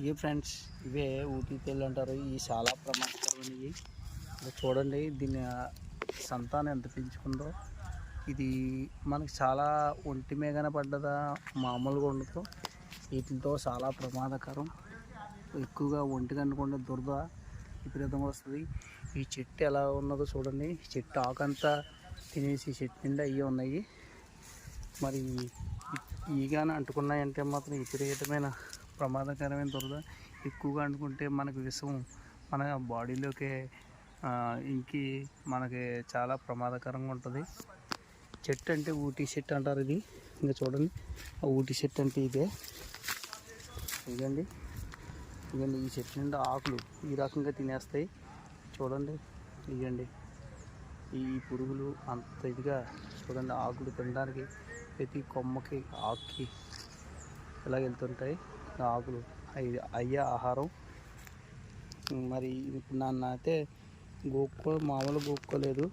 ఇవి ఫ్రెండ్స్ ఇవే ఊటీ తెల్లు అంటారు. ఇవి చాలా ప్రమాదకరమైనవి చూడండి దీని సంతానం ఎంత పెంచుకుందో. ఇది మనకి చాలా ఒంటి మేఘన పడ్డదా మామూలుగా ఉండదు. వీటితో చాలా ప్రమాదకరం. ఎక్కువగా ఒంటి కంటకుండా దురద విపరీతంగా వస్తుంది. ఈ చెట్టు ఎలా ఉన్నదో చూడండి. చెట్టు ఆకంతా తినేసి చెట్టు నిండా అవి ఉన్నాయి. మరి ఈగానే అంటుకున్నాయంటే మాత్రం విపరీతమైన ప్రమాదకరమైన దురద ఎక్కువగా అంటుకుంటే మనకు విషం మన బాడీలోకి ఇంకి మనకి చాలా ప్రమాదకరంగా ఉంటుంది. చెట్టు అంటే ఊటీ చెట్టు అంటారు ఇది. ఇంకా చూడండి. ఆ ఊటీ చెట్టు అంటే ఇదే. ఇదండి. ఇదండి ఈ చెట్టు నుండి ఆకులు ఈ రకంగా తినేస్తాయి. చూడండి. ఇవ్వండి ఈ పురుగులు అంత ఇదిగా చూడండి ఆకులు తినడానికి ప్రతి కొమ్మకి ఆకుకి ఇలా వెళ్తుంటాయి. ఆకులు అయ్యే ఆహారం. మరి ఇప్పుడు నన్ను అయితే గోక్కో మామూలు గోక్కోలేదు